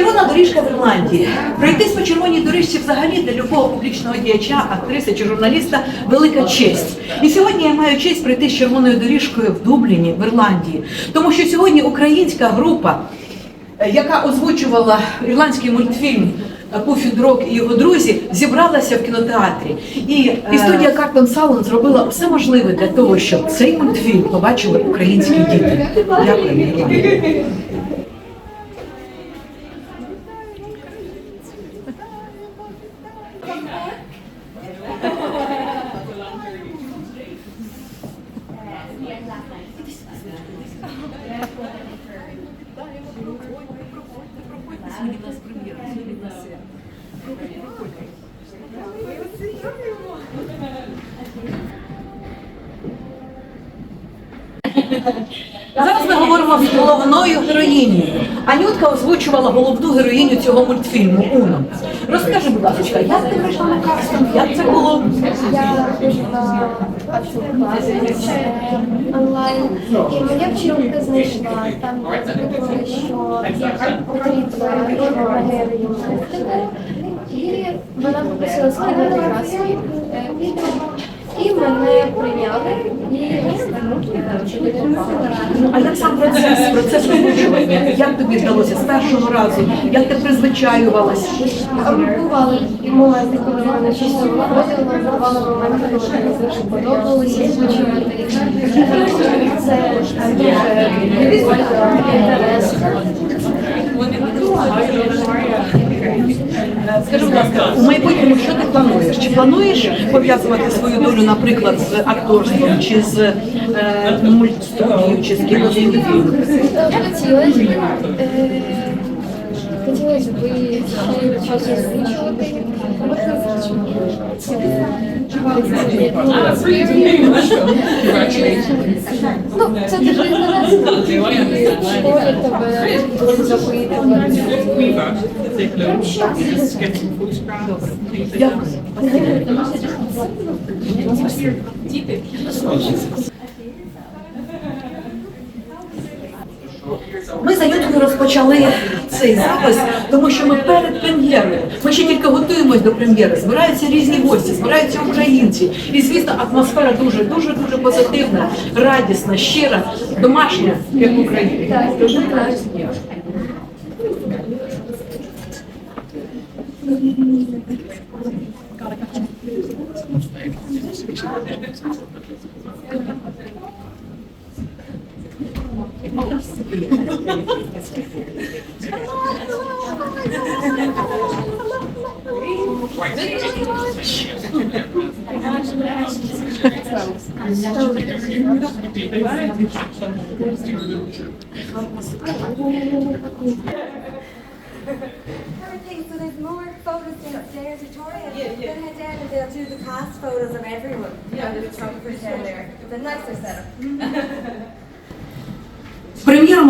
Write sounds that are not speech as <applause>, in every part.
Червона доріжка в Ірландії. Пройтись по червоній доріжці взагалі для любого публічного діяча, актриси чи журналіста велика честь. І сьогодні я маю честь пройти з червоною доріжкою в Дубліні, в Ірландії. Тому що сьогодні українська група, е, яка озвучувала ірландський мультфільм Пуфі Дрок і його друзі, зібралася в кінотеатрі. І, і студія Картон Саун зробила все можливе для того, щоб цей мультфільм побачили українські діти. Дякую, Зараз ми говоримо з головною героїнею. Анютка озвучувала головну героїню цього мультфільму Уно. Розкажи, будь ласка, як ти прийшла на кастинг? Як це було? Я прийшла онлайн, і моя вчителька знайшла. Там що потрібна героїня І вона попросила скинути свій е. І мене прийняли і сюди попала. А як сам процес, процес озвучування? Як тобі вдалося з першого разу? Як ти призвичаювалась? Бували моменти, коли мене щось виходило, бували моменти, коли мені дуже подобалося звучати. Це дуже інтересно. Скажи, будь ласка, у майбутньому що ти плануєш? Чи плануєш пов'язувати свою долю, наприклад, з акторством, чи з е, мультстудією, чи з кіностудією? Хотілося б, е, хотілося б ще щось озвучувати. Ну, це дуже інтересно. Школі тебе Запитувати. Дякую. Ми за Юткою розпочали цей запис, тому що ми перед прем'єрою. Ми ще тільки готуємось до прем'єри. Збираються різні гості, збираються українці. І звісно, атмосфера дуже, дуже, дуже позитивна, радісна, щира, домашня, як в Україні. Так, дуже так. Everything, so there's more photos down upstairs, Victoria. Yeah, yeah. Then head down and they'll do the cast photos of everyone. Yeah, the photographers down there. It's a nicer setup. <laughs>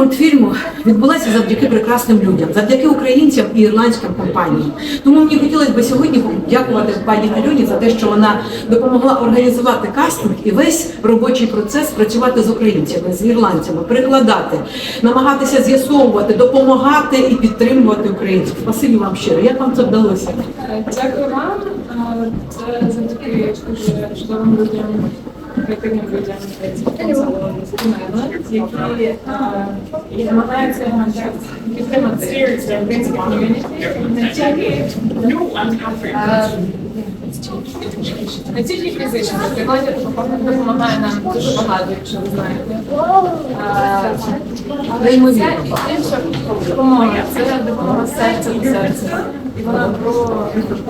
Мультфільму відбулася завдяки прекрасним людям, завдяки українцям і ірландським компаніям. Тому мені хотілося б сьогодні подякувати пані Альоні за те, що вона допомогла організувати кастинг і весь робочий процес працювати з українцями, з ірландцями, перекладати, намагатися з'ясовувати, допомагати і підтримувати українців. Спасибі вам щиро. Як вам це вдалося? Дякую вам. Е, Це завдяки чудовим людям, креативним людям які е, намагаються підтримати українське ком'юніті. Не тільки не тільки фізично, Фінляндія допомагає нам дуже багато, якщо ви знаєте. Е, Неймовірно. Інша допомога це допомога серця до серця. І вона про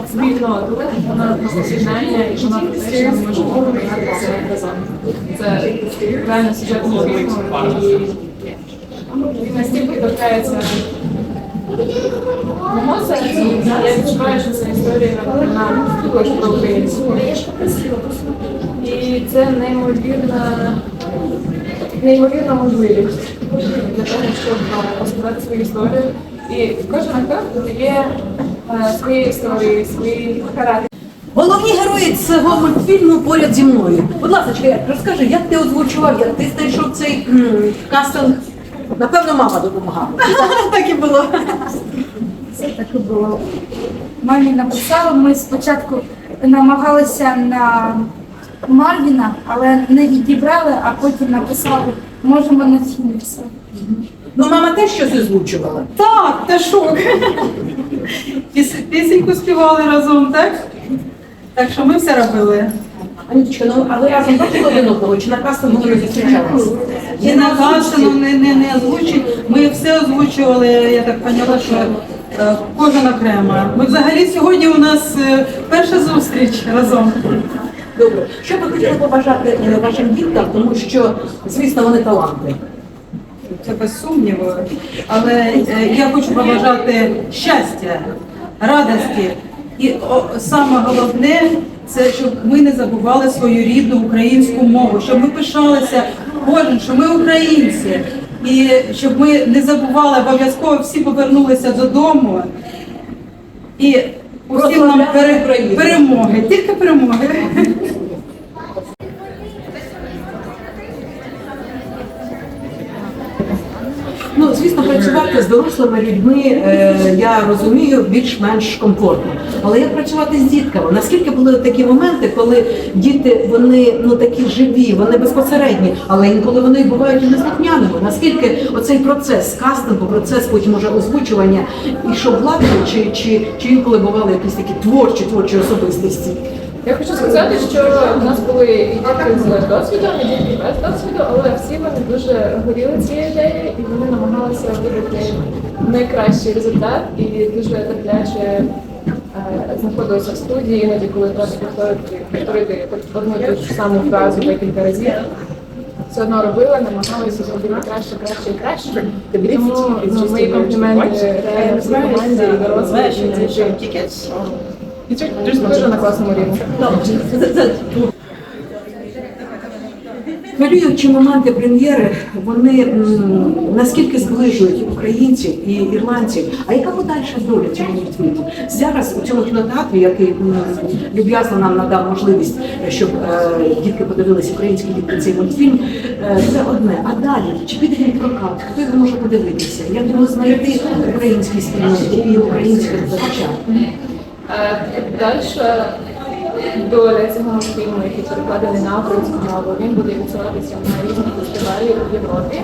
спільноту, вона про з'єднання, і вона про те, що ми можемо опинятися разом. Це реально сюжетний фільм, і він настільки торкається мого серця, я відчуваю, що ця історія також про українську. І це неймовірна, неймовірна можливість для того, щоб розказати свою історію. І кожен актор додає свої історії, свої характери. Головні герої цього мультфільму поряд зі мною. Будь ласка, розкажи, як ти озвучував, як ти знайшов цей кастинг? Напевно, мама допомагала. Так і було. Це так і було. Мамі написала, ми спочатку намагалися на Марвіна, але не відібрали, а потім написали, можемо на Фінікса. Ну, мама теж щось озвучувала. Так, та шок. Піс- Пісеньку співали разом, так? Так що ми все робили. Анічка, ну а ви разом бачили один одного чи на кастингу не зустрічалися? І на не, не, не озвучить. Ми все озвучували, я так поняла, що е, кожен окремо. Ми взагалі сьогодні у нас е, перша зустріч разом. Добре. Що ви хотіли побажати е, вашим діткам, тому що, звісно, вони таланти. Це без сумніву. Але е, я хочу побажати щастя, радості. І саме головне це щоб ми не забували свою рідну українську мову, щоб ми пишалися кожен, що ми українці, і щоб ми не забували обов'язково всі повернулися додому. І усім нам пере- перемоги, тільки перемоги. Ну, звісно, працювати з дорослими людьми, е, я розумію, більш-менш комфортно. Але як працювати з дітками? Наскільки були такі моменти, коли діти вони ну такі живі, вони безпосередні, але інколи вони бувають і неслухняними. Наскільки оцей процес кастингу, процес потім уже озвучування ішов гладко, чи, чи, чи інколи бували якісь такі творчі творчі особистості? Я хочу сказати, що в нас були і дітки з досвідом, і дітки без досвіду, але всі вони дуже горіли цією ідеєю і вони намагалися видати найкращий результат і дуже терпляче е, знаходилися в студії, іноді коли треба повторити, одну і ту ж саму фразу декілька разів. Все одно робили, намагалися зробити краще, краще і краще. Тому ну, мої компліменти реально команді і дорослим, Дуже на класному рівні. Хвилюючі моменти прем'єри, вони наскільки зближують українців і ірландців. А яка подальша доля цього мультфільму? Зараз у цьому кінотеатрі, який люб'язно нам надав можливість, щоб е, дітки подивилися українські дітки цей мультфільм, е, це одне. А далі чи піде він прокат? Хто його може подивитися? Як його знайти український спільноті і українських глядача? Дальше доля цього фільму, який перекладений на українську мову, він буде відсилатися на різні фестивалі у Європі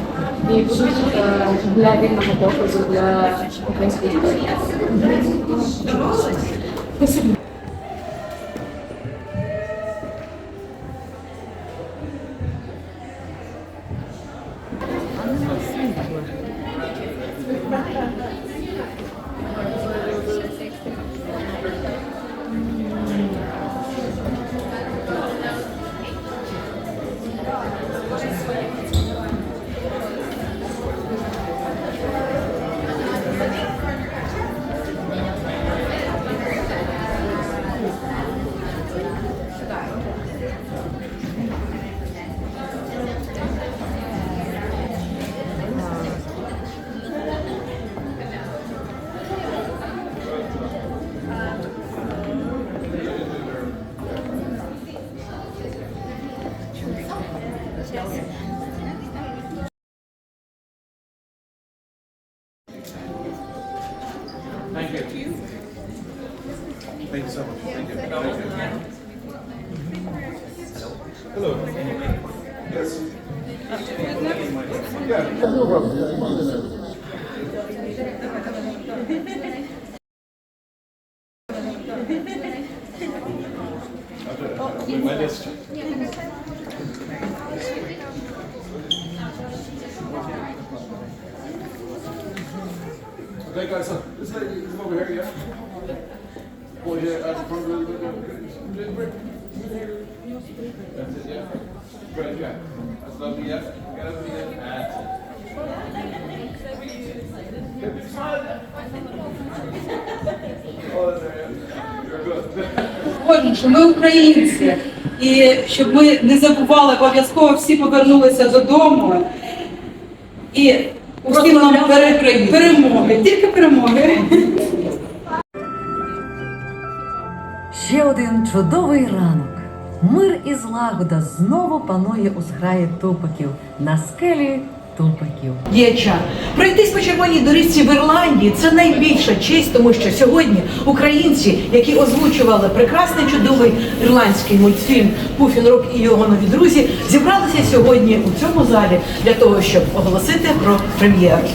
і будуть е, для вільного показу для української Thank you. Thank you. Thank you so much. Thank you. Thank you. Hello. Yes. Yeah, oh, my list. Okay, guys, so this lady is over here, yeah? Boy, yeah, at the front the, That's it, yeah? Great, yeah. That's lovely, yeah? Get up here. Oh, yeah. Кожен, що ми українці, і щоб ми не забували, обов'язково всі повернулися додому. І усім нам пере- перемоги, тільки перемоги. Ще один чудовий ранок. Мир і злагода знову панує у зграї топиків на скелі стовпаків. діяча. Пройтись по червоній доріжці в Ірландії це найбільша честь, тому що сьогодні українці, які озвучували прекрасний чудовий ірландський мультфільм Пуфін Рок і його нові друзі, зібралися сьогодні у цьому залі для того, щоб оголосити про прем'єру.